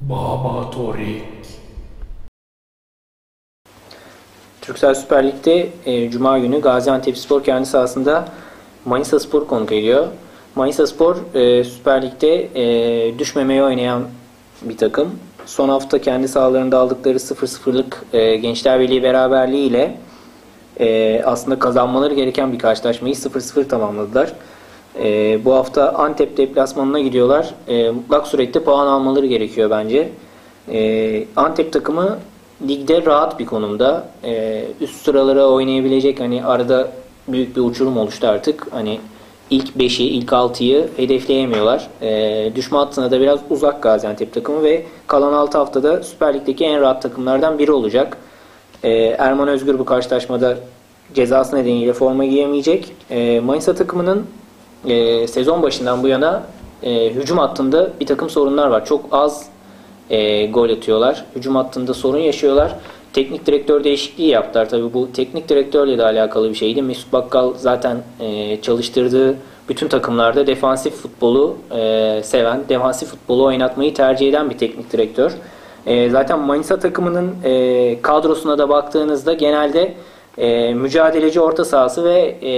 Baba Torik. Türksel Süper Lig'de e, Cuma günü Gaziantepspor kendi sahasında Manisa Spor konuk ediyor. Manisa Spor e, Süper Lig'de e, düşmemeye oynayan bir takım. Son hafta kendi sahalarında aldıkları 0-0'lık e, Gençler Birliği beraberliği ile e, aslında kazanmaları gereken bir karşılaşmayı 0-0 tamamladılar. E, bu hafta Antep deplasmanına gidiyorlar. E, mutlak surette puan almaları gerekiyor bence. E, Antep takımı ligde rahat bir konumda. E, üst sıralara oynayabilecek hani arada büyük bir uçurum oluştu artık. Hani ilk 5'i, ilk 6'yı hedefleyemiyorlar. E, düşme hattına da biraz uzak Gaziantep takımı ve kalan 6 haftada Süper Lig'deki en rahat takımlardan biri olacak. E, Erman Özgür bu karşılaşmada cezası nedeniyle forma giyemeyecek. E, Manisa takımının e, sezon başından bu yana e, hücum hattında bir takım sorunlar var. Çok az e, gol atıyorlar. Hücum hattında sorun yaşıyorlar. Teknik direktör değişikliği yaptılar. Tabii bu teknik direktörle de alakalı bir şeydi. Mesut Bakkal zaten e, çalıştırdığı bütün takımlarda defansif futbolu e, seven, defansif futbolu oynatmayı tercih eden bir teknik direktör. E, zaten Manisa takımının e, kadrosuna da baktığınızda genelde e, mücadeleci orta sahası ve e,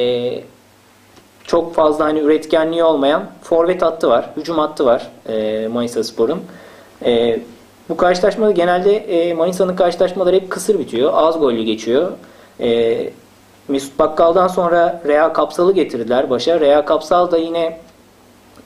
çok fazla hani üretkenliği olmayan forvet hattı var, hücum hattı var e, Manisa Spor'un. E, bu karşılaşma genelde e, Manisa'nın karşılaşmaları hep kısır bitiyor. Az gollü geçiyor. E, Mesut Bakkal'dan sonra Rea Kapsal'ı getirdiler başa. Rea Kapsal da yine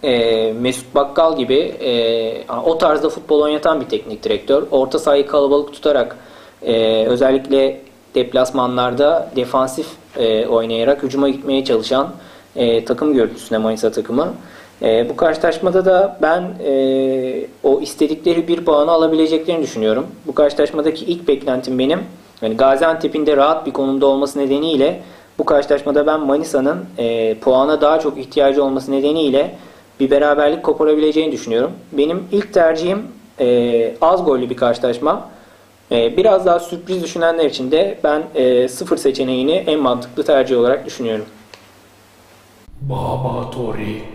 e, Mesut Bakkal gibi e, o tarzda futbol oynatan bir teknik direktör. Orta sahayı kalabalık tutarak e, özellikle deplasmanlarda defansif e, oynayarak hücuma gitmeye çalışan e, takım görüntüsüne Manisa takımı. E, bu karşılaşmada da ben e, o istedikleri bir puanı alabileceklerini düşünüyorum. Bu karşılaşmadaki ilk beklentim benim yani Gaziantep'in de rahat bir konumda olması nedeniyle bu karşılaşmada ben Manisa'nın e, puana daha çok ihtiyacı olması nedeniyle bir beraberlik koparabileceğini düşünüyorum. Benim ilk tercihim e, az gollü bir karşılaşma. E, biraz daha sürpriz düşünenler için de ben e, sıfır seçeneğini en mantıklı tercih olarak düşünüyorum. Baba Torik.